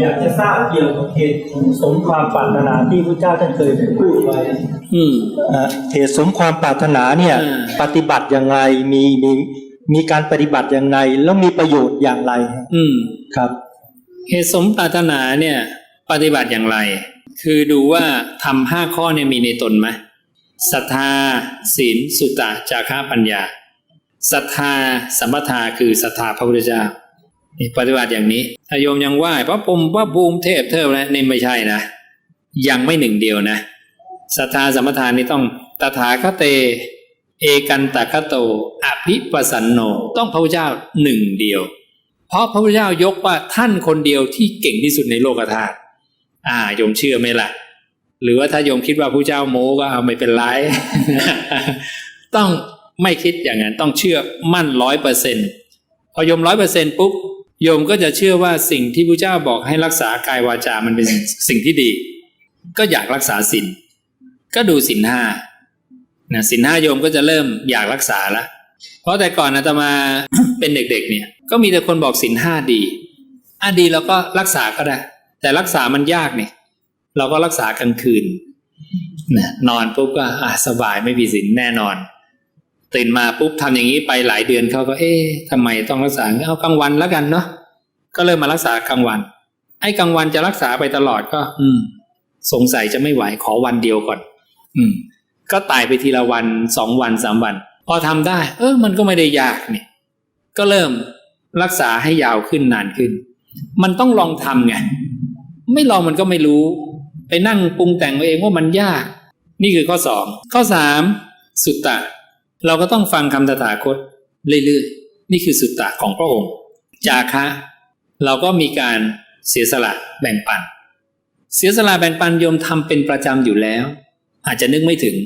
อยากจะทราบเกี่ยวกับเหตุสมความปรารถนาที่พระเจ้าท่านเคยพูดไว้อืมอะเหตุสมความปรารถนาเนี่ยอืมปฏิบัติยังไงมีมีมีการปฏิบัติยังไงแล้วมีประโยชน์อย่างไรฮะอืมครับ เหตุสมปรารถนาเนี่ยปฏิบัติอย่างไร คือดูว่าทำห้าข้อเนี่ยมีในตนไหมศรัทธาศีลสุตตะจาระปัญญาศรัทธาสัมปทาคือศรัทธาพระพุทธเจ้า นี่ปฏิบัติอย่างนี้ถ้าโยมยังไหว้พระพรมพระภูมิเทพเทพนะนี่ไม่ใช่นะ ยังไม่หนึ่งเดียวนะศรัทธาสมทานนี่ต้องตถาคเต เอกันตะคโต อภิปสันโน ต้องพระพุทธเจ้าหนึ่งเดียว เพราะพระพุทธเจ้ายกว่าท่านคนเดียวที่เก่งที่สุดในโลกธาตุอ่าโยมเชื่อไหมล่ะ หรือว่าถ้าโยมคิดว่าผู้เจ้าโม้ก็เอาไม่เป็นไรต้องไม่คิดอย่างนั้นต้องเชื่อมั่นร้อยเปอร์เซ็นพอโยมร้อยเปอร์เซ็นปุ๊บ โยมก็จะเชื่อว่าสิ่งที่ผู้เจ้าบอกให้รักษากายวาจา มันเป็นสิ่งที่ดี ก็อยากรักษาศีลก็ดูศีลห้านะศีลห้าโยมก็จะเริ่มอยากรักษาละเพราะแต่ก่อนอาตมาเป็นเด็ก ๆ เนี่ย ก็มีแต่คนบอกศีลห้าดีอะดีเราก็รักษาก็ได้ แต่รักษามันยากเนี่ย เราก็รักษากลางคืนนะนอนปุ๊บก็อะสบายไม่มีศีลแน่นอน ตื่นมาปุ๊บทำอย่างนี้ไปหลายเดือนเขาก็ เอ๊ะทำไมต้องรักษาเอากลางวันแล้วกันเนาะก็เริ่มมารักษากลางวัน ไอ้กลางวันจะรักษาไปตลอดก็ อืม สงสัยจะไม่ไหวขอวันเดียวก่อน อืม ก็ตายไปทีละวันสองวันสามวัน พอทำได้ เออ มันก็ไม่ได้ยากเนี่ย ก็เริ่มรักษาให้ยาวขึ้นนานขึ้น มันต้องลองทำไงไม่ลองมันก็ไม่รู้ ไปนั่งปรุงแต่งเอาเองว่ามันยาก นี่คือข้อสองข้อสามสุตตะ เราก็ต้องฟังคำตถาคตเรื่อยๆ นี่คือสุตตะของพระองค์ จาคะ เราก็มีการเสียสละแบ่งปัน เสียสละแบ่งปันโยมทำเป็นประจำอยู่แล้ว อาจจะนึกไม่ถึง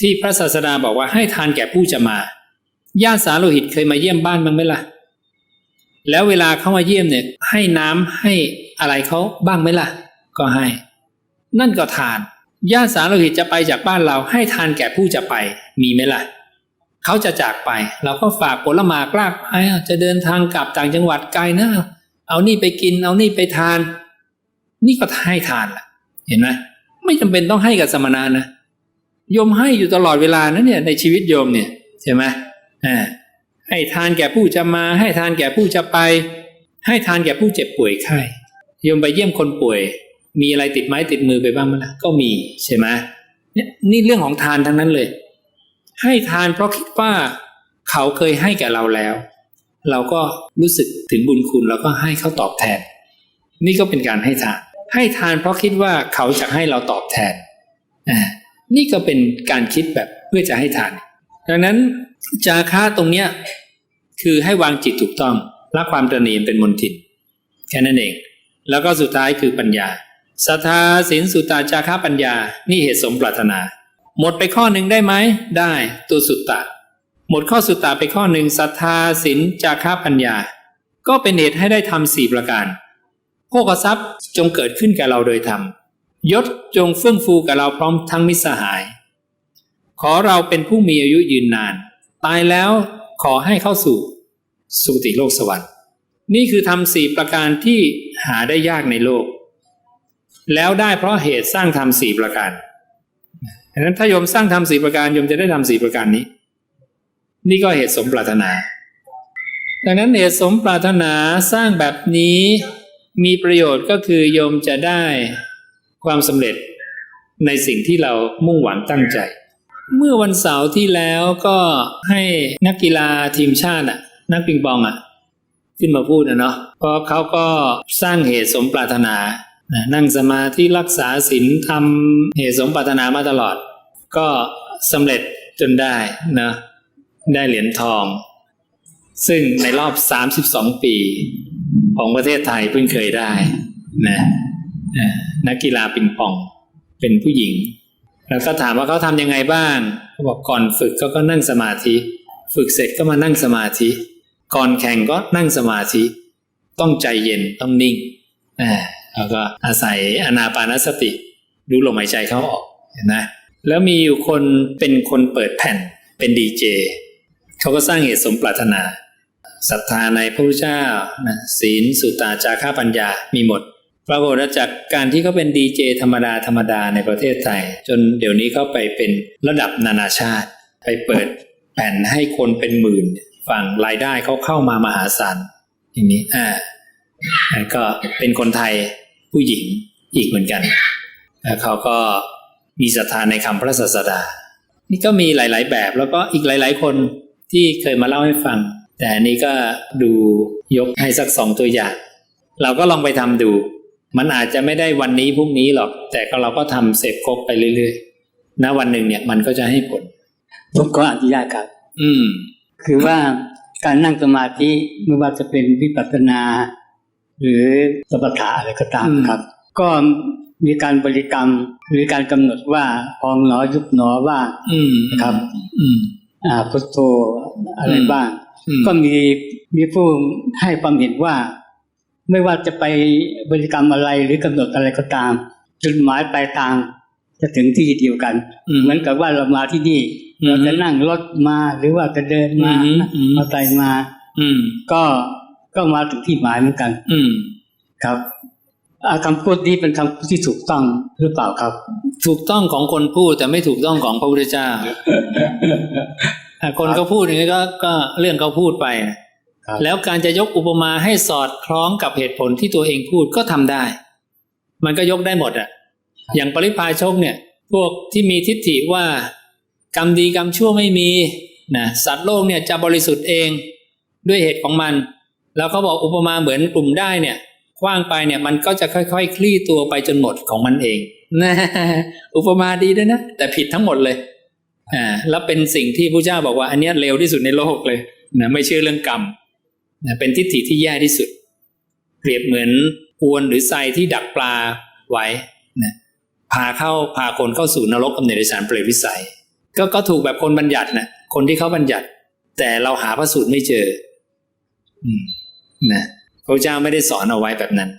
ที่พระศาสดาบอกว่าให้ทานแก่ผู้จะมาญาติสาโลหิตเคยมาเยี่ยมบ้านบ้างไหมล่ะ แล้วเวลาเข้ามาเยี่ยมเนี่ย ให้น้ำให้อะไรเขาบ้างไหมล่ะ ก็ให้ นั่นก็ทานญาติสาโลหิตจะไปจากบ้านเราให้ทานแก่ผู้จะไปมีไหมล่ะ เขาจะจากไป เราก็ฝากผลหมากลากไอ้จะเดินทางกลับต่างจังหวัดไกลนะเอานี่ไปกิน เอานี่ไปทาน นี่ก็ให้ทานละเห็นไหมไม่จำเป็นต้องให้กับสมณะนะโยมให้อยู่ตลอดเวลานะเนี่ยในชีวิตโยมเนี่ยใช่ไหมอ่าให้ทานแก่ผู้จะมา ให้ทานแก่ผู้จะไป ให้ทานแก่ผู้เจ็บป่วยไข้โยมไปเยี่ยมคนป่วย มีอะไรติดไม้ติดมือไปบ้างมั้ยล่ะก็มีใช่ไหมเนี่ยนี่เรื่องของทานทั้งนั้นเลย ให้ทานเพราะคิดว่าเขาเคยให้แก่เราแล้ว เราก็รู้สึกถึงบุญคุณแล้วก็ให้เขาตอบแทน นี่ก็เป็นการให้ทาน ให้ทานเพราะคิดว่าเขาจะให้เราตอบแทน นี่ก็เป็นการคิดแบบเพื่อจะให้ทาน ดังนั้นจาค่าตรงเนี้ยคือให้วางจิตถูกต้องละความตระหนี่เป็นมนทินแค่นั้นเอง แล้วก็สุดท้ายคือปัญญาศรัทธาศีลสุตตาจาค่าปัญญา นี่เหตุสมปรารถนา หมดไปข้อหนึ่งได้ไหม ได้ตัวสุตตะ หมดข้อสุตตะไปข้อหนึ่งศรัทธาศีลจาค่าปัญญา ก็เป็นเหตุให้ได้ทำสี่ประการโภคทรัพย์จงเกิดขึ้นแก่เราโดยธรรมยศจงเฟื่องฟูกับเราพร้อมทั้งมิสหาย ขอเราเป็นผู้มีอายุยืนนาน ตายแล้วขอให้เข้าสู่ สุติโลกสวรรค์ นี่คือทำสี่ประการที่หาได้ยากในโลก แล้วได้เพราะเหตุสร้างทำสี่ประการ ดังนั้นถ้าโยมสร้างทำสี่ประการโยมจะได้ทำสี่ประการนี้ นี่ก็เหตุสมปรารถนา ดังนั้นเหตุสมปรารถนาสร้างแบบนี้มีประโยชน์ก็คือโยมจะได้ความสำเร็จในสิ่งที่เรามุ่งหวังตั้งใจ เมื่อวันเสาร์ที่แล้วก็ให้นักกีฬาทีมชาติอะ นักปิงปองอะ ขึ้นมาพูดนะเนาะเพราะเขาก็สร้างเหตุสมปรารถนานะนั่งสมาธิรักษาศีลทำเหตุสมปรารถนามาตลอด ก็สำเร็จจนได้นะได้เหรียญทอง ซึ่งในรอบ 32 ปีของประเทศไทยเพิ่งเคยได้นะนักกีฬาปิงปองเป็นผู้หญิง แล้วก็ถามว่าเขาทำยังไงบ้างเขาบอกก่อนฝึกเขาก็นั่งสมาธิ ฝึกเสร็จก็มานั่งสมาธิ ก่อนแข่งก็นั่งสมาธิ ต้องใจเย็นต้องนิ่งอ่าแล้วก็อาศัยอนาปานสติ ดูลมหายใจเขาออกเห็นไหม แล้วมีอยู่คนเป็นคนเปิดแผ่นเป็นดีเจเขาก็สร้างเหตุสมปรารถนาศรัทธาในพระพุทธเจ้านะศีลสุตตาจาค่าปัญญามีหมดปรากฏว่าจากการที่เขาเป็นดีเจธรรมดาธรรมดาในประเทศไทย จนเดี๋ยวนี้เขาไปเป็นระดับนานาชาติ ไปเปิดแผ่นให้คนเป็นหมื่นฝั่งรายได้เขาเข้ามามหาศาลอย่างนี้อ่าก็เป็นคนไทยผู้หญิงอีกเหมือนกันแล้วเขาก็ มีศรัทธาในคำพระศาสดา นี่ก็มีหลาย ๆ แบบแล้วก็อีกหลาย ๆ คนที่เคยมาเล่าให้ฟัง แต่อันนี้ก็ดูยกให้สักสองตัวอย่าง เราก็ลองไปทำดู มันอาจจะไม่ได้วันนี้พรุ่งนี้หรอก แต่ก็เราก็ทำเสร็จครบไปเรื่อยๆณวันหนึ่งเนี่ยมันก็จะให้ผลผมก็อนุญาตครับ อืม คือว่าการนั่งสมาธิไม่ว่าจะเป็นวิปัสสนา หรือสมถะอะไรก็ตามอืมครับ ก็ มีการบริกรรมหรือการกำหนดว่าพองหนอยุบหนอว่า อืมครับ อืมอ่าพุทโธอะไรอืมบ้างอืมก็มีมีผู้ให้ความเห็นว่า ไม่ว่าจะไปบริกรรมอะไรหรือกำหนดอะไรก็ตาม จุดหมายปลายทางจะถึงที่เดียวกันอืมเหมือนกับว่าเรามาที่นี่อืมเราจะนั่งรถมาหรือว่าจะเดินมาอืมอืมมอเตอร์ไซค์มา อืมก็ก็มาถึงที่หมายเหมือนกัน อืมครับอ่า คำพูดนี้เป็นคำพูดที่ถูกต้องหรือเปล่าครับ ถูกต้องของคนพูดแต่ไม่ถูกต้องของพระพุทธเจ้าอะคนเขาพูดอย่างนี้ก็ก็เรื่องเขาพูดไปนะครับแล้วการจะยกอุปมาให้สอดคล้องกับเหตุผลที่ตัวเองพูดก็ทำได้ มันก็ยกได้หมดอะ อย่างปริพาชกเนี่ย พวกที่มีทิฏฐิว่ากรรมดีกรรมชั่วไม่มีนะสัตว์โลกเนี่ยจะบริสุทธิ์เองด้วยเหตุของมัน แล้วเขาบอกอุปมาเหมือนกลุ่มได้เนี่ย คว้างไปเนี่ยมันก็จะค่อยๆ คลี่ตัวไปจนหมดของมันเองนะอุปมาดีด้วยนะ แต่ผิดทั้งหมดเลยอ่าแล้วเป็นสิ่งที่พระเจ้าบอกว่า อันเนี้ยเร็วที่สุดในโลกเลยนะไม่เชื่อเรื่องกรรมนะเป็นทิฏฐิที่แย่ที่สุด เปรียบเหมือนอวนหรือไซที่ดักปลาไว้นะพาเข้าพาคนเข้าสู่นรกกำเนิดในสารเปรตวิสัย ก็ก็ถูกแบบคนบัญญัตินะคนที่เขาบัญญัติ แต่เราหาพระสูตรไม่เจอ อืมนะ พระเจ้าไม่ได้สอนเอาไว้แบบนั้น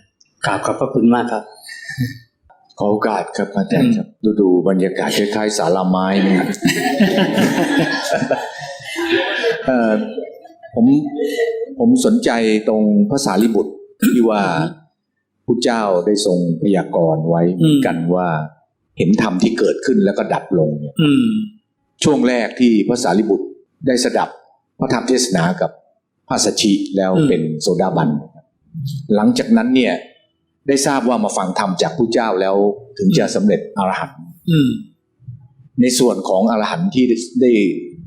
กราบขอบพระคุณมากครับ ขอโอกาสครับอาจารย์ครับดูดูบรรยากาศคล้ายๆสาราไม้เนี่ยเอ่อผมผมสนใจตรงภาษาลิบุตรที่ว่าพุทธเจ้าได้ทรงพยากรณ์ไว้เหมือนกันว่า เห็นธรรมที่เกิดขึ้นแล้วก็ดับลงเนี่ยอืมช่วงแรกที่พระสารีบุตรได้สดับพระธรรมเทศนากับพระสัชชิแล้วอืมเป็นโสดาบันนะครับ หลังจากนั้นเนี่ย ได้ทราบว่ามาฟังธรรมจากผู้เจ้าแล้วถึงจะสำเร็จอรหันต์อืมในส่วนของอรหันต์ที่ได้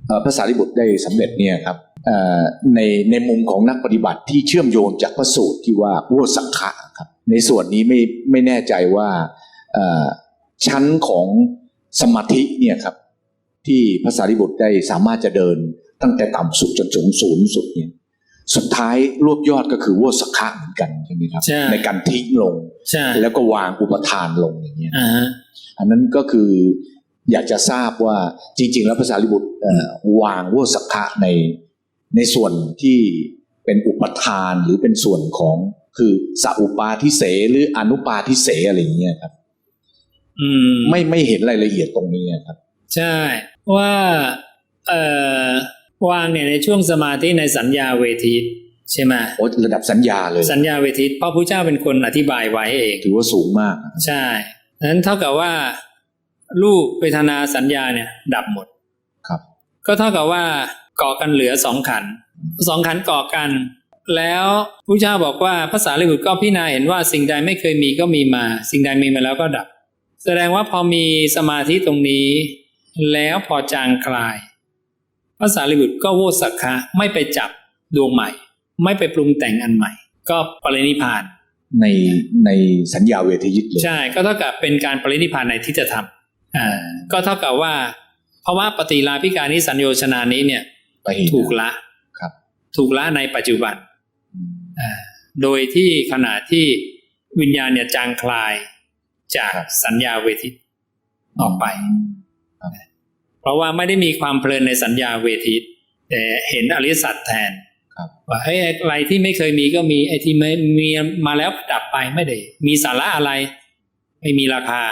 เอ่อพระสารีบุตรได้สำเร็จเนี่ยครับเอ่อในในมุมของนักปฏิบัติที่เชื่อมโยงจากพระสูตรที่ว่าวัวสังขะครับ ในส่วนนี้ไม่ไม่แน่ใจว่าเอ่อชั้นของสมาธิเนี่ยครับ ที่พระสารีบุตรได้สามารถจะเดินตั้งแต่ต่ำสุดจนสูงสูงสุดเนี่ย สุดท้ายรวบยอดก็คือวัวสักขะเหมือนกันใช่ไหมครับใช่ในการทิ้งลงใช่แล้วก็วางอุปทานลงอย่างเงี้ยอ่าฮะอันนั้นก็คืออยากจะทราบว่าจริง ๆ แล้วภาษาลิบุตรเอ่อวางวัวสักขะในในส่วนที่เป็นอุปทานหรือเป็นส่วนของคือสัอุปาทิเสหรืออนุปาทิเสอะไรอย่างเงี้ยครับ อืม ไม่ไม่เห็นรายละเอียดตรงนี้ครับ ใช่ว่า เอ่อ วางเนี่ยในช่วงสมาธิในสัญญาเวทีใช่ไหมโอ้ระดับสัญญาเลย สัญญาเวทีเพราะพระเจ้าเป็นคนอธิบายไว้เอง ถือว่าสูงมาก ใช่นั้นเท่ากับว่ารูปเวทนาสัญญาเนี่ย ดับหมด ครับ ก็เท่ากับว่าก่อกันเหลือสองขันธ์สองขันธ์ก่อกัน แล้วพระเจ้าบอกว่าภาษาลิบุตรก็พิจารณาเห็นว่าสิ่งใดไม่เคยมีก็มีมา สิ่งใดมีมาแล้วก็ดับ แสดงว่าพอมีสมาธิตรงนี้ แล้วพอจางคลาย ภาษาลิบุตรก็โวสักคะไม่ไปจับดวงใหม่ ไม่ไปปรุงแต่งอันใหม่ ก็ปรินิพพานในในสัญญาเวทยิตเลยใช่ก็เท่ากับเป็นการปรินิพพานในทิฏฐธรรมอ่าก็เท่ากับว่าภาวะปฏิลาภิการนิสัญโยชนานี้เนี่ยไปเห็นถูกละครับ ถูกละในปัจจุบันอืมอ่าโดยที่ขณะที่วิญญาณเนี่ยจางคลายจากครับสัญญาเวทิตออกไป เพราะว่าไม่ได้มีความเพลินในสัญญาเวทิตแต่เห็นอริยสัจแทนครับว่าเอ้ยอะไรที่ไม่เคยมีก็มีไอ้ที่ไม่มีมาแล้วดับไปไม่ได้ มีสาระอะไร ไม่มีราคา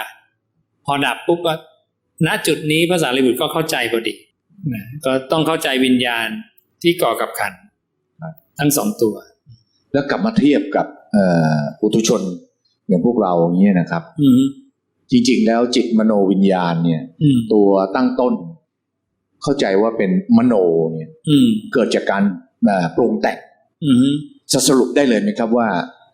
พอดับปุ๊บก็ณจุดนี้ภาษาลิบุตรก็เข้าใจพอดีนะก็ต้องเข้าใจวิญญาณที่ก่อกับขันธ์ครับทั้งสองตัว แล้วกลับมาเทียบกับเอ่อปุถุชนอย่างพวกเราอย่างเงี้ยนะครับอืม จริงๆ แล้วจิตมโนวิญญาณเนี่ยอืมตัวตั้งต้น เข้าใจว่าเป็นมโนเนี่ยอืมเกิดจากการเอ่อปรุงแต่งอืมจะสรุปได้เลยไหมครับว่า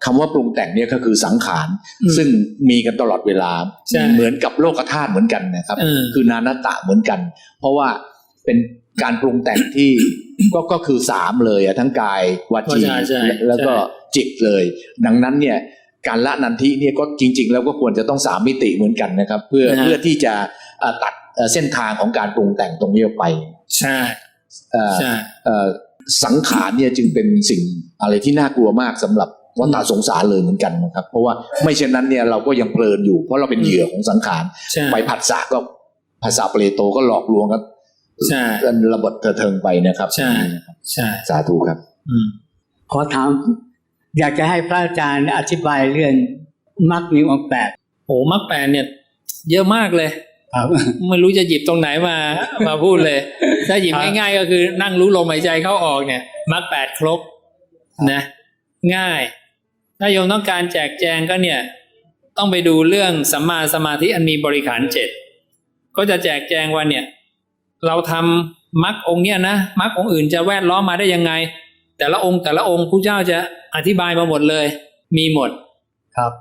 คำว่าปรุงแต่งเนี่ยก็คือสังขารอืมซึ่งมีกันตลอดเวลาใช่เหมือนกับโลกธาตุเหมือนกันนะครับเออคือนานาตะเหมือนกัน เพราะว่าเป็นการปรุงแต่งที่ก็ก็คือสามเลยอะทั้งกายวาจีใช่ใช่แล้วก็ใช่จิตเลย ดังนั้นเนี่ย การละนันทิเนี่ยก็จริง ๆ แล้วก็ควรจะต้องสามมิติเหมือนกันนะครับ เพื่อนะฮะเพื่อที่จะเอ่อตัดเอ่อเส้นทางของการปรุงแต่งตรงนี้ออกไป ใช่เอ่อใช่เอ่อสังขารเนี่ยจึงเป็นสิ่งอะไรที่น่ากลัวมากสำหรับวัฏฏะสงสารเลยเหมือนกันนะครับ เพราะว่าไม่เช่นนั้นเนี่ยเราก็ยังเพลินอยู่ เพราะเราเป็นเหยื่อของสังขารใช่ไปผัสสะก็ภาษาเปรโตก็หลอกลวงกันใช่กันระเบิดเถิดเทิงไปนะครับ ใช่ใช่สาธุครับ อืมขอถาม อยากจะให้พระอาจารย์อธิบายเรื่องมรรคมีองค์แปดโหมรรคแปดเนี่ย เยอะมากเลยครับไม่รู้จะหยิบตรงไหนมามาพูดเลย ถ้าหยิบครับง่ายๆก็คือนั่งรู้ลมหายใจเข้าออกเนี่ยมรรคแปดครบนะ ง่าย ถ้าโยมต้องการแจกแจงก็เนี่ย ต้องไปดูเรื่องสัมมาสมาธิอันมีบริขารเจ็ดก็จะแจกแจงว่าเนี่ย เราทำมรรคองค์เนี่ยนะมรรคองค์อื่นจะแวดล้อมมาได้ยังไง แต่ละองค์แต่ละองค์ผู้เจ้าจะอธิบายมาหมดเลย มีหมดครับ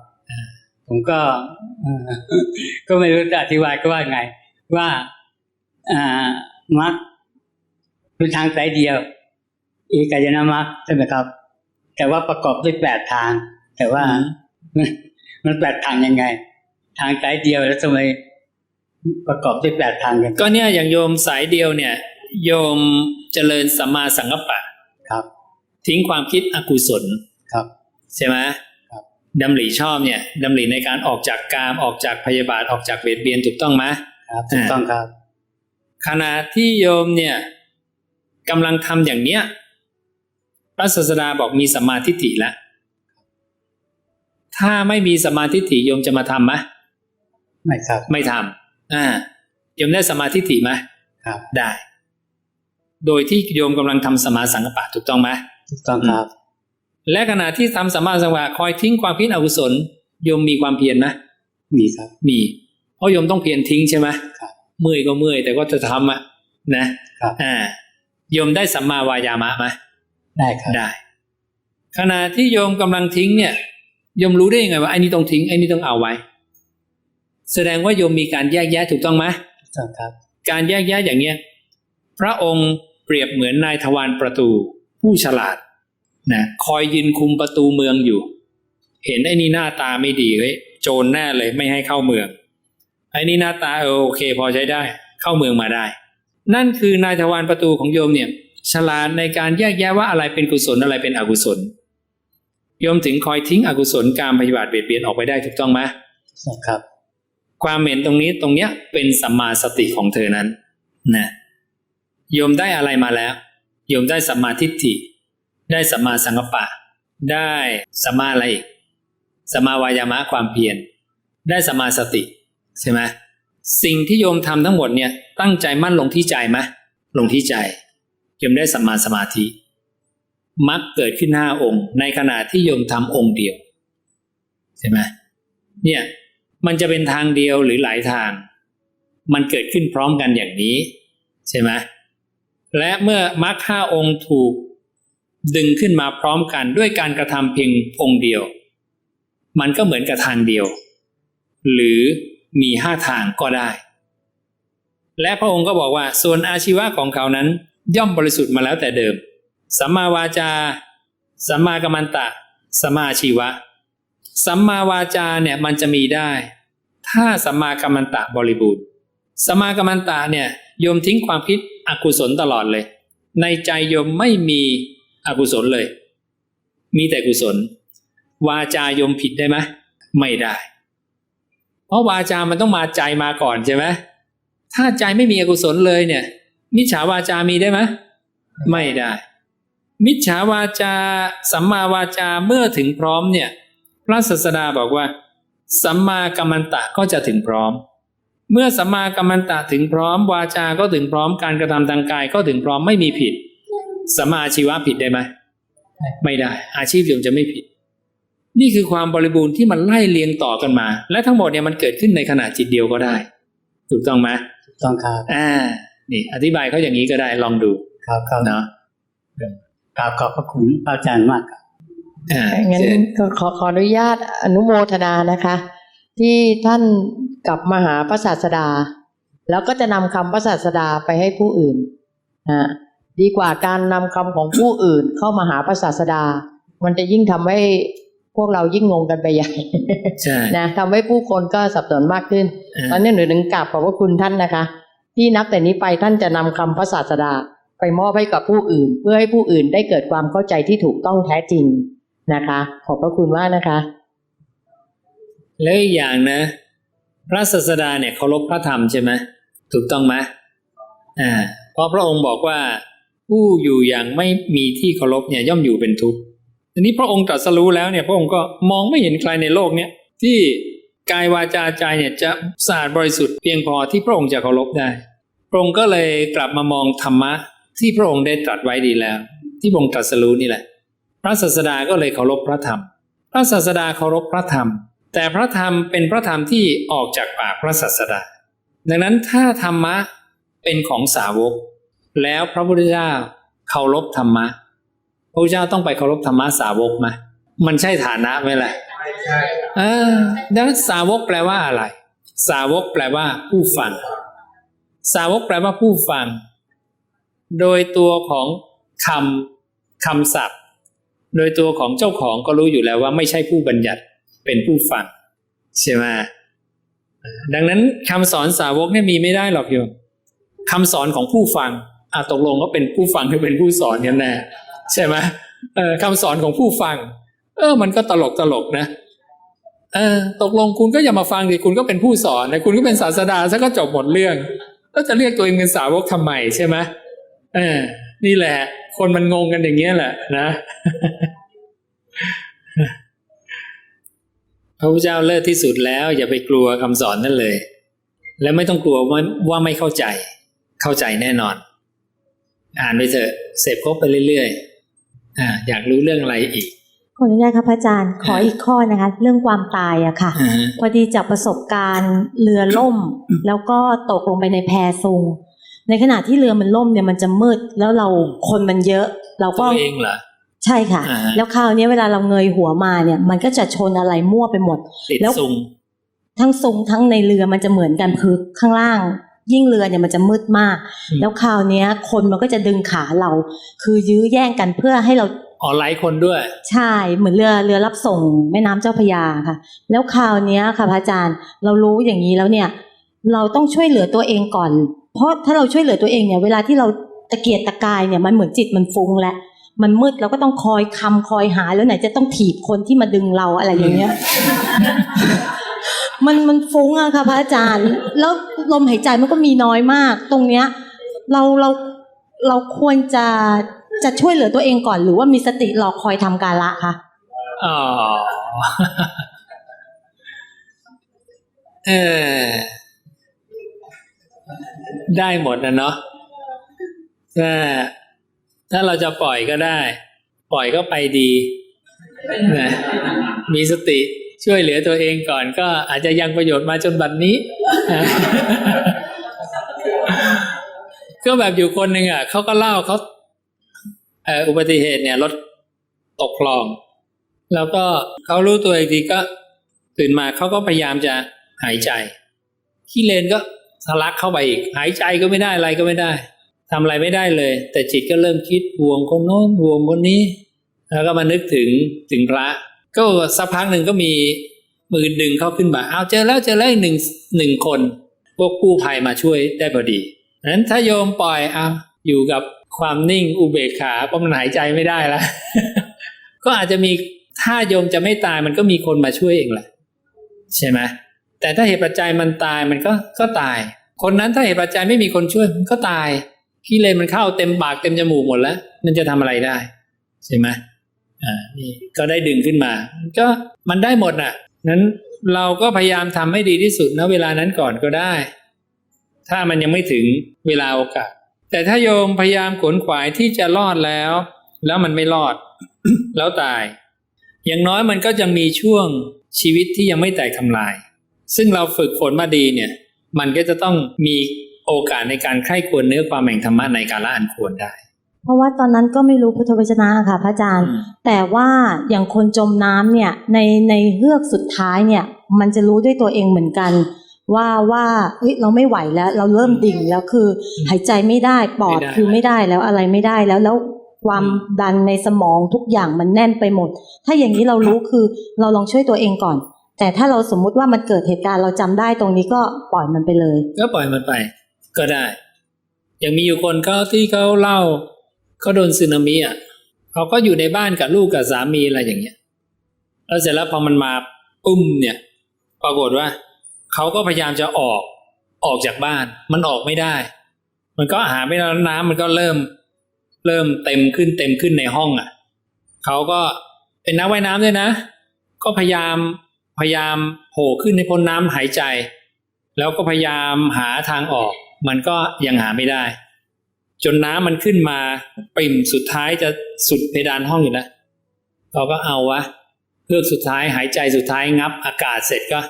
ผมก็เอ่อก็ไม่รู้จะอธิบายก็ว่าไง ว่าอ่ามรรคเป็นทางสายเดียวเอกายนามรรคใช่ไหมครับ แต่ว่าประกอบด้วยแปดทาง แต่ว่ามันแปดทางยังไง ทางสายเดียวแล้วทำไมประกอบด้วยแปดทางกันก็เนี่ยอย่างโยมสายเดียวเนี่ย โยมเจริญสัมมาสังกัปปะครับ ทิ้งความคิดอกุศลครับ ใช่ไหมครับดำริชอบเนี่ยดำริในการออกจากกามออกจากพยาบาทออกจากเบียดเบียนถูกต้องไหมครับถูกต้องครับ ขณะที่โยมเนี่ยกำลังทำอย่างเนี้ยพระศาสดาบอกมีสมมาทิฏฐิแล้วถ้าไม่มีสมมาทิฏฐิโยมจะมาทำไหมไม่ครับ ไม่ทำอ่าโยมได้สมมาทิฏฐิไหมครับ ได้ โดยที่โยมกำลังทำสมาสังกปะถูกต้องไหม ถูกต้องครับ และขณะที่ทำสมมาสังกปะคอยทิ้งความคิดอกุศลโยมมีความเพียรไหมมีครับ มีเพราะโยมต้องเพียรทิ้งใช่ไหมครับเมื่อยก็เมื่อยแต่ก็จะทำอะนะครับอ่าโยมได้สัมมาวายามะไหมได้ครับได้ ขณะที่โยมกำลังทิ้งเนี่ยโยมรู้ได้ยังไงว่าไอ้นี่ต้องทิ้งไอ้นี่ต้องเอาไว้ แสดงว่าโยมมีการแยกแยะถูกต้องไหมถูกต้องครับ การแยกแยะอย่างเนี้ยพระองค์เปรียบเหมือนนายทวารประตู ผู้ฉลาดนะคอยยืนคุมประตูเมืองอยู่ เห็นไอ้นี่หน้าตาไม่ดีเฮ้ยโจรแน่เลยไม่ให้เข้าเมืองไอ้นี่หน้าตาเออโอเค พอใช้ได้ เข้าเมืองมาได้ นั่นคือนายทวารประตูของโยมเนี่ยฉลาดในการแยกแยะว่าอะไรเป็นกุศลอะไรเป็นอกุศลโยมถึงคอยทิ้งอกุศลการพยาบาทเบียดเบียนออกไปได้ถูกต้องไหมถูกต้องครับ ความเห็นตรงนี้ตรงเนี้ยเป็นสัมมาสติของเธอนั้นนะโยมได้อะไรมาแล้ว โยมได้สัมมาทิฏฐิ ได้สัมมาสังกัปปะ ได้สัมมาอะไรอีกสัมมาวายามะความเพียร ได้สัมมาสติใช่ไหมสิ่งที่โยมทำทั้งหมดเนี่ยตั้งใจมั่นลงที่ใจไหมลงที่ใจโยมได้สัมมาสมาธิมักเกิดขึ้นห้าองค์ ในขณะที่โยมทำองค์เดียวใช่ไหมเนี่ยมันจะเป็นทางเดียวหรือหลายทาง มันเกิดขึ้นพร้อมกันอย่างนี้ ใช่ไหม และเมื่อมรรคห้าองค์ถูกดึงขึ้นมาพร้อมกันด้วยการกระทำเพียงองค์เดียว มันก็เหมือนกับทางเดียว หรือมีห้าทางก็ได้ และพระองค์ก็บอกว่า ส่วนอาชีวะของเขานั้น ย่อมบริสุทธิ์มาแล้วแต่เดิมสัมมาวาจาสัมมากัมมันตะสัมมาอาชีวะสัมมาวาจาเนี่ยมันจะมีได้ ถ้าสัมมากัมมันตะบริบูรณ์สัมมากัมมันตะเนี่ย โยมทิ้งความคิดอกุศลตลอดเลย ในใจโยมไม่มีอกุศลเลย มีแต่กุศล วาจาโยมผิดได้ไหมไม่ได้ เพราะวาจามันต้องมาใจมาก่อนใช่ไหมถ้าใจไม่มีอกุศลเลยเนี่ย มิจฉาวาจามีได้ไหมไม่ได้ มิจฉาวาจา สัมมาวาจาเมื่อถึงพร้อมเนี่ย พระศาสดาบอกว่า สัมมากัมมันตะก็จะถึงพร้อม เมื่อสัมมากัมมันตะถึงพร้อม วาจาก็ถึงพร้อมการกระทำทางกายก็ถึงพร้อมไม่มีผิดสัมมาอาชีวะผิดได้ไหมไม่ได้ อาชีพโยมจะไม่ผิด นี่คือความบริบูรณ์ที่มันไล่เรียงต่อกันมา และทั้งหมดเนี่ยมันเกิดขึ้นในขณะจิตเดียวก็ได้ ถูกต้องไหมต้องครับอ่านี่ อธิบายเขาอย่างนี้ก็ได้ลองดูครับครับเนาะกราบขอบพระคุณพระอาจารย์มากครับอ่างั้นเชิญก็ขอขออนุญาตอนุโมทนานะคะ ที่ท่าน กลับมาหาพระศาสดา แล้วก็จะนำคำพระศาสดาไปให้ผู้อื่นอ่าดีกว่าการนำคำของผู้อื่นเข้ามาหาพระศาสดา มันจะยิ่งทำให้พวกเรายิ่งงงกันไปใหญ่ใช่นะทำให้ผู้คนก็สับสนมากขึ้นอ่าตอนนี้หนูถึงกราบขอบพระคุณท่านนะคะ ที่นับแต่นี้ไปท่านจะนำคำพระศาสดาไปมอบให้กับผู้อื่น เพื่อให้ผู้อื่นได้เกิดความเข้าใจที่ถูกต้องแท้จริงนะคะ ขอบพระคุณมากนะคะ แล้วอีกอย่างนะ พระศาสดาเนี่ยเคารพพระธรรมใช่ไหมถูกต้องไหมอ่าเพราะพระองค์บอกว่า ผู้อยู่อย่างไม่มีที่เคารพเนี่ยย่อมอยู่เป็นทุกข์ทีนี้พระองค์ตรัสรู้แล้วเนี่ย พระองค์ก็มองไม่เห็นใครในโลกเนี้ยที่กายวาจาใจเนี่ยจะสะอาดบริสุทธิ์เพียงพอที่พระองค์จะเคารพได้ พระองค์ก็เลยกลับมามองธรรมะ ที่พระองค์ได้ตรัสไว้ดีแล้ว ที่พระองค์ตรัสรู้นี่แหละ พระศาสดาก็เลยเคารพพระธรรม พระศาสดาเคารพพระธรรม แต่พระธรรมเป็นพระธรรมที่ออกจากปากพระศาสดา ดังนั้นถ้าธรรมะเป็นของสาวก แล้วพระพุทธเจ้าเคารพธรรมะ พระพุทธเจ้าต้องไปเคารพธรรมะสาวกไหมมันใช่ฐานะไหมล่ะเออดังนั้นสาวกแปลว่าอะไร สาวกแปลว่า ผู้ฟัง สาวกแปลว่าผู้ฟัง โดยตัวของคำคำศัพท์ โดยตัวของเจ้าของก็รู้อยู่แล้วว่าไม่ใช่ผู้บัญญัติ เป็นผู้ฟังใช่ไหมดังนั้นคำสอนสาวกเนี่ยมีไม่ได้หรอกโยมคำสอนของผู้ฟังอะตกลงก็เป็นผู้ฟังหรือเป็นผู้สอนกันแน่ใช่ไหมเออคำสอนของผู้ฟัง เออ มันก็ตลกตลกนะเออตกลงคุณก็อย่ามาฟังดิคุณก็เป็นผู้สอนนะคุณก็เป็นศาสดาซะก็จบหมดเรื่องแล้วจะเรียกตัวเองเป็นสาวกทำไมใช่ไหมเออ นี่แหละ คนมันงงกันอย่างเงี้ยแหละนะ พระพุทธเจ้าเลิศที่สุดแล้ว อย่าไปกลัวคำสอนนั่นเลย และไม่ต้องกลัวว่าว่าไม่เข้าใจ เข้าใจแน่นอน อ่านไปเถอะเสพครบไปเรื่อยๆอ่าอยากรู้เรื่องอะไรอีกขออนุญาตครับพระอาจารย์ ขออีกข้อนะคะ เรื่องความตายอะค่ะอ่าฮะพอดีจากประสบการณ์เรือล่ม แล้วก็ตกลงไปในแพซุงในขณะที่เรือมันล่มเนี่ยมันจะมืดแล้วเราคนมันเยอะ เราตัก็วเองเหรอ ใช่ค่ะ อ่าฮะ แล้วคราวนี้เวลาเราเงยหัวมาเนี่ยมันก็จะชนอะไรมั่วไปหมด ติดแล้ว ซุงทั้งซุงทั้งในเรือมันจะเหมือนกันคือข้างล่าง ยิ่งเรือเนี่ยมันจะมืดมาก แล้วคราวเนี้ย คนมันก็จะดึงขาเรา คือยื้อแย่งกันเพื่อให้เราอ๋อไลฟ์คนด้วย ใช่เหมือนเรือเรือรับส่งแม่น้ำเจ้าพระยาค่ะ แล้วคราวเนี้ยค่ะพระอาจารย์ เรารู้อย่างนี้แล้วเนี่ย เราต้องช่วยเหลือตัวเองก่อน เพราะถ้าเราช่วยเหลือตัวเองเนี่ย เวลาที่เราตะเกียกตะกายเนี่ยมันเหมือนจิตมันฟุ้งแล้ว มันมืดเราก็ต้องคอยคำคอยหาแล้วไหนจะต้องถีบคนที่มาดึงเราอะไรอย่างเงี้ย มันมันฟุ้งอะค่ะพระอาจารย์ แล้วลมหายใจมันก็มีน้อยมาก ตรงเนี้ย เราเราเราควรจะจะช่วยเหลือตัวเองก่อน หรือว่ามีสติรอคอยทำการละคะอ๋อเออได้หมดนะเนาะ ถ้าเราจะปล่อยก็ได้ ปล่อยก็ไปดีนะมีสติช่วยเหลือตัวเองก่อนก็อาจจะยังประโยชน์มาจนบัดนนี้ ก็แบบอยู่คนหนึ่งอะเขาก็เล่าเขาเอ่ออุบัติเหตุเนี่ยรถตกคลอง แล้วก็เขารู้ตัวอีกทีก็ตื่นมาเขาก็พยายามจะหายใจขี้เลนก็ทะลักเข้าไปอีก หายใจก็ไม่ได้อะไรก็ไม่ได้ ทำอะไรไม่ได้เลย แต่จิตก็เริ่มคิดห่วงคนโน้นห่วงคนนี้ แล้วก็มานึกถึงถึงพระ ก็สักพักหนึ่งก็มีมือดึงเขาขึ้นมาเอาเจอแล้วเจอแล้วอีกหนึ่งหนึ่งคน พวกกู้ภัยมาช่วยได้พอดีนั้นถ้าโยมปล่อยเอาอยู่กับความนิ่งอุเบกขาเพราะมันหายใจไม่ได้ล้วก็อาจจะมีถ้าโยมจะไม่ตายมันก็มีคนมาช่วยเองแหละใช่ไหมแต่ถ้าเหตุปัจจัยมันตายมันก็ก็ตาย คนนั้นถ้าเหตุปัจจัยไม่มีคนช่วยมันก็ตาย ขี้เลนมันเข้าเต็มปากเต็มจมูกหมดแล้ว มันจะทำอะไรได้ใช่ไหมอ่านี่ก็ได้ดึงขึ้นมา ก็มันได้หมดน่ะนั้นเราก็พยายามทำให้ดีที่สุดณเวลานั้นก่อนก็ได้ ถ้ามันยังไม่ถึงเวลาโอกาส แต่ถ้าโยมพยายามขนขวายที่จะรอดแล้ว แล้วมันไม่รอด แล้วตาย อย่างน้อยมันก็จะมีช่วงชีวิตที่ยังไม่แตกทำลาย ซึ่งเราฝึกฝนมาดีเนี่ย มันก็จะต้องมี โอกาสในการไข้ควรเนื้อความแห่งธรรมะในการละอันควรได้ เพราะว่าตอนนั้นก็ไม่รู้พุทธวจนะค่ะพระอาจารย์ แต่ว่าอย่างคนจมน้ำเนี่ยในในเฮือกสุดท้ายเนี่ย มันจะรู้ด้วยตัวเองเหมือนกัน ว่าว่าเอ้ยเราไม่ไหวแล้ว เราเริ่มดิ่งแล้วคือ หายใจไม่ได้ปอดไม่ได้คือไม่ได้แล้วอะไรไม่ได้แล้วแล้วความดันในสมองทุกอย่างมันแน่นไปหมด ถ้าอย่างนี้เรารู้คือเราลองช่วยตัวเองก่อน แต่ถ้าเราสมมุติว่ามันเกิดเหตุการณ์เราจำได้ตรงนี้ก็ปล่อยมันไปเลย ก็ปล่อยมันไป ก็ได้ อย่างมีอยู่คนเขาที่เขาเล่าเขาโดนสึนามิอะเขาก็อยู่ในบ้านกับลูกกับสามีอะไรอย่างเงี้ยแล้วเสร็จแล้วพอมันมาปุ้มเนี่ย ปรากฏว่าเขาก็พยายามจะออกออกจากบ้าน มันออกไม่ได้ มันก็หาไม่ได้แล้วน้ำมันก็เริ่ม เริ่มเต็มขึ้นเต็มขึ้นในห้องอะเขาก็เป็นนักว่ายน้ำด้วยนะ ก็พยายามพยายามโผล่ขึ้นในพ้นน้ำหายใจ แล้วก็พยายามหาทางออก มันก็ยังหาไม่ได้ จนน้ำมันขึ้นมาปริ่มสุดท้ายจะสุดเพดานห้องอยู่แล้วเราก็เอาวะเพื่อกสุดท้ายหายใจสุดท้ายงับอากาศเสร็จก็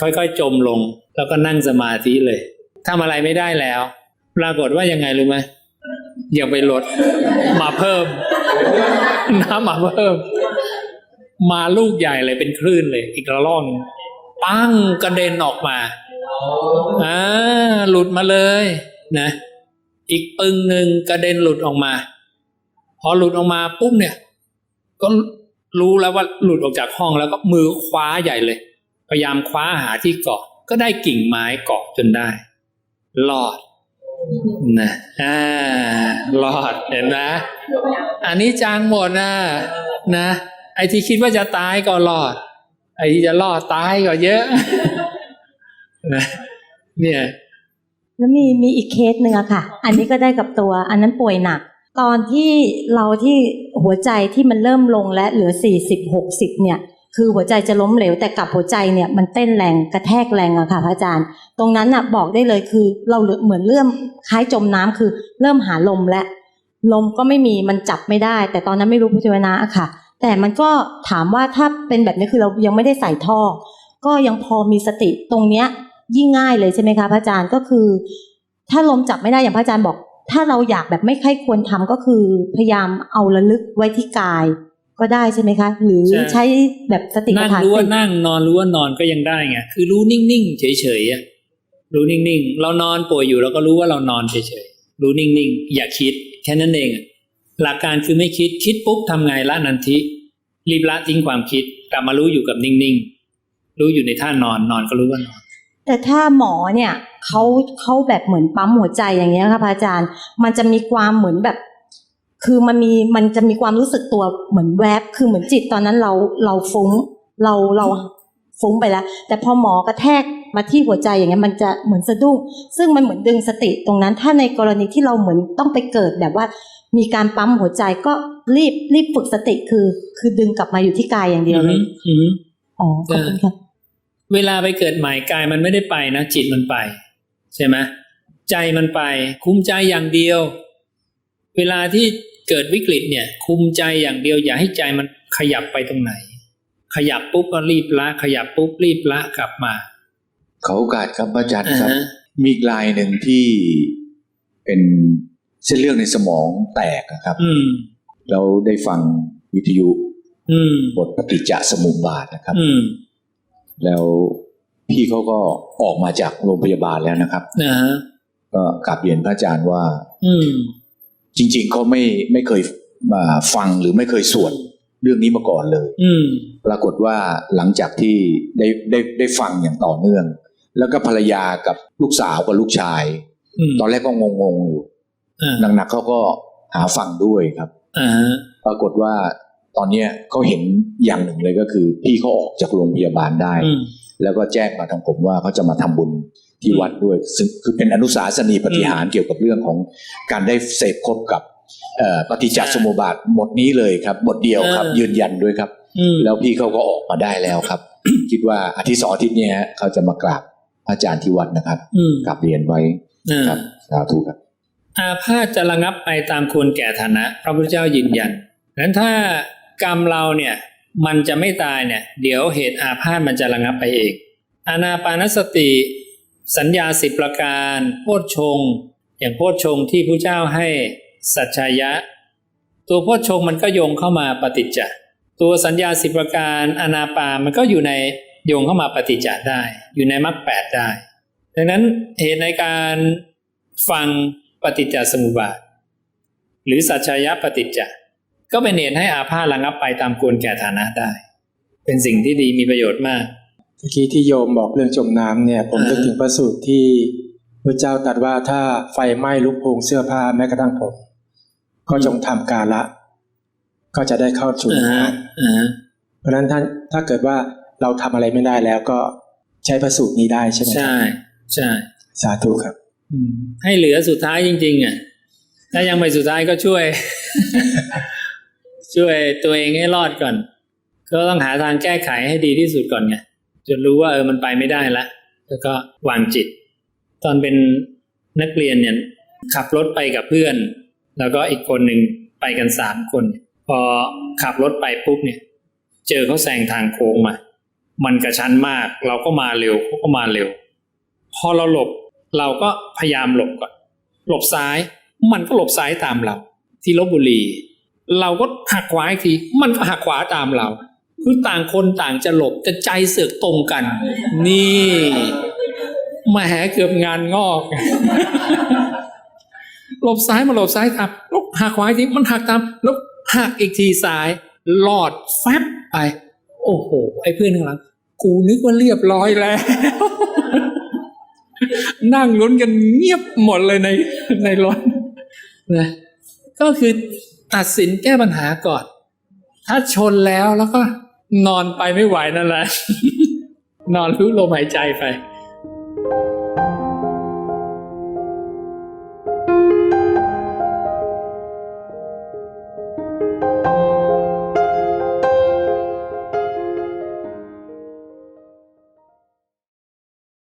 ค่อยๆจมลง แล้วก็นั่งสมาธิเลยทำอะไรไม่ได้แล้ว ปรากฏว่ายังไงรู้ไหมอย่าไปลด มาเพิ่ม น้ำมาเพิ่ม มาลูกใหญ่เลยเป็นคลื่นเลย อีกระลอกหนึงปั้งกระเด็นออกมา อ่าหลุดมาเลยนะอีกปึงหนึ่งกระเด็นหลุดออกมา พอหลุดออกมาปุ๊บเนี่ย ก็รู้แล้วว่าหลุดออกจากห้องแล้วก็มือคว้าใหญ่เลย พยายามคว้าหาที่เกาะ ก็ได้กิ่งไม้เกาะจนได้รอดนะอ่ารอดเห็นไหมอันนี้จางหมดนะนะ ไอ้ที่คิดว่าจะตายก็รอด ไอ้ที่จะรอดตายก็เยอะ เนี่ย แล้วมีมีอีกเคสหนึ่งอะค่ะ อันนี้ก็ได้กับตัว อันนั้นป่วยหนัก ตอนที่เราที่หัวใจที่มันเริ่มลงและเหลือสี่สิบหกสิบเนี่ย คือหัวใจจะล้มเหลวแต่กับหัวใจเนี่ยมันเต้นแรงกระแทกแรงอะค่ะพระอาจารย์ ตรงนั้นอะบอกได้เลยคือเราเหมือนเริ่มคล้ายจมน้ำคือ เริ่มหาลมและลมก็ไม่มีมันจับไม่ได้ แต่ตอนนั้นไม่รู้พุทธวนะอะค่ะ แต่มันก็ถามว่าถ้าเป็นแบบนี้คือเรายังไม่ได้ใส่ท่อ ก็ยังพอมีสติตรงเนี้ย ยิ่งง่ายเลยใช่ไหมคะพระอาจารย์ก็คือ ถ้าลมจับไม่ได้อย่างพระอาจารย์บอก ถ้าเราอยากแบบไม่ค่อยควรทำก็คือ พยายามเอาระลึกไว้ที่กาย ก็ได้ใช่ไหมคะ หรือใช่ใช้แบบสตินั่ปัฏงฐานรู้ว่าสี่นั่งนอนรู้ว่านอนก็ยังได้ไงคือรู้นิ่งๆเฉยๆอะรู้นิ่งๆ เรานอนป่วยอยู่เราก็รู้ว่าเรานอนเฉยๆรู้นิ่งๆ อย่าคิดแค่นั้นเองอะหลักการคือไม่คิดคิดปุ๊บทำไงละนันทิรีบละทิ้งความคิดกลับมารู้อยู่กับนิ่งๆ รู้อยู่ในท่านอนนอนก็รู้ว่านอน แต่ถ้าหมอเนี่ยเขาเขาแบบเหมือนปั๊มหัวใจอย่างเงี้ยค่ะพระอาจารย์ มันจะมีความเหมือนแบบ คือมันมีมันจะมีความรู้สึกตัวเหมือนแวบคือเหมือนจิตตอนนั้นเราเราฟุ้งเราเราฟุ้งไปแล้ว แต่พอหมอกระแทกมาที่หัวใจอย่างเงี้ยมันจะเหมือนสะดุ้ง ซึ่งมันเหมือนดึงสติตรงนั้น ถ้าในกรณีที่เราเหมือนต้องไปเกิดแบบว่า มีการปั๊มหัวใจก็รีบรีบฝึกสติคือ คือดึงกลับมาอยู่ที่กายอย่างเดียวเลยอืมอ๋อขอบคุณครับ เวลาไปเกิดใหม่กายมันไม่ได้ไปนะจิตมันไป ใช่ไหมใจมันไป คุมใจอย่างเดียว เวลาที่เกิดวิกฤตเนี่ย คุมใจอย่างเดียว อย่าให้ใจมันขยับไปตรงไหน ขยับปุ๊บก็รีบละ ขยับปุ๊บรีบละกลับมาขอโอกาสครับอาจารย์อ่าครับฮะมีอีกรายหนึ่งที่เป็นเส้นเลือดในสมองแตกอะครับอืมแล้วได้ฟังวิทยุอืมบทปฏิจจสมุปบาทนะครับอืม แล้วพี่เขาก็ออกมาจากโรงพยาบาลแล้วนะครับนะฮะก็กลับเรียนพระอาจารย์ว่า อืมจริง ๆเขาไม่ไม่เคยมาฟังหรือไม่เคยสวดเรื่องนี้มาก่อนเลย อืมปรากฏว่าหลังจากที่ได้ได้ได้ฟังอย่างต่อเนื่อง แล้วก็ภรรยากับลูกสาวกับลูกชายอืมตอนแรกก็งงๆอยู่อ่าหนักๆเขาก็หาฟังด้วยครับอ่าฮะปรากฏว่า ตอนเนี้ยเขาเห็นอย่างหนึ่งเลยก็คือ พี่เขาออกจากโรงพยาบาลได้อืมแล้วก็แจ้งมาทางผมว่าเขาจะมาทำบุญที่อืมวัดด้วยซึ่งคือเป็นอนุสาสนีปฏิหารย์เกี่ยวกับเรื่องของการได้เสพคบกับเอ่อปฏิจจสมุปบาทบทนี้เลยครับบทเดียวครับ ยืนยันด้วยครับอืมแล้วพี่เขาก็ออกมาได้แล้วครับ คิดว่าอาทิตย์สองอาทิตย์เนี้ยฮะเขาจะมากราบพระอาจารย์ที่วัดนะครับอืมกราบเรียนไว้อ่าครับสาธุครับ อาพาธจะระงับไปตามควรแก่ฐานะ พระพุทธเจ้ายืนยันนั้นถ้า กรรมเราเนี่ยมันจะไม่ตายเนี่ยเดี๋ยวเหตุอาพาธมันจะระงับไปเองอานาปานสติ สัญญาสิบประการโพชฌงอย่างโพชฌงที่พระเจ้าให้สัจชายะ ตัวโพชฌงมันก็โยงเข้ามาปฏิจจ์ตัวสัญญาสิบประการอนาปามันก็อยู่ในโยงเข้ามาปฏิจจ์ได้ อยู่ในมรรคแปดได้ ดังนั้นเหตุในการฟังปฏิจจสมุปบาท หรือสัจชายะปฏิจจ์ ก็เป็นเหตุให้อาพาธระงับไปตามควรแก่ฐานะได้ เป็นสิ่งที่ดีมีประโยชน์มากเมื่อกี้ที่โยมบอกเรื่องจมน้ำเนี่ย ผมอ่านึกถึงพระสูตรที่พระเจ้าตรัสว่าถ้าไฟไหม้ลุกโพงเสื้อผ้าแม้กระทั่งผม ก็จงทำกาละ ก็จะได้เข้าสู่อ่านิพพาฮะนอ่าฮะเพราะฉะนั้นถ้าถ้าเกิดว่าเราทำอะไรไม่ได้แล้วก็ใช้พระสูตรนี้ได้ใช่ไหมครับใช่ใช่สาธุครับอืมให้เหลือสุดท้ายจริงๆอะถ้ายังไม่สุดท้ายก็ช่วย ช่วยตัวเองให้รอดก่อน ก็ต้องหาทางแก้ไขให้ดีที่สุดก่อนไงจนรู้ว่าเออมันไปไม่ได้ละแล้วก็วางจิต ตอนเป็นนักเรียนเนี่ยขับรถไปกับเพื่อน แล้วก็อีกคนหนึ่งไปกันสามคน พอขับรถไปปุ๊บเนี่ย เจอเขาแซงทางโค้งมา มันกระชั้นมาก เราก็มาเร็วเขาก็มาเร็ว พอเราหลบเราก็พยายามหลบก่อน หลบซ้าย มันก็หลบซ้ายตามเรา ที่ลบบุรี เราก็หักขวาอีกที มันก็หักขวาตามเรา คือต่างคนต่างจะหลบแต่ใจเสือกตรงกัน นี่มาแหเกือบงานงอกหลบซ้ายมาหลบซ้ายตามแล้วหักขวาอีกทีมันหักตามแล้วหักอีกทีซ้ายหลอดแฟบไป โอ้โห ไอ้เพื่อนข้างหลัง กูนึกว่าเรียบร้อยแล้ว นั่งลุ้นกันเงียบหมดเลยในในรถนะก็คือ ตัดสินแก้ปัญหาก่อน ถ้าชนแล้วแล้วก็นอนไปไม่ไหวนั่นแหละ นอนรู้ลมหายใจไป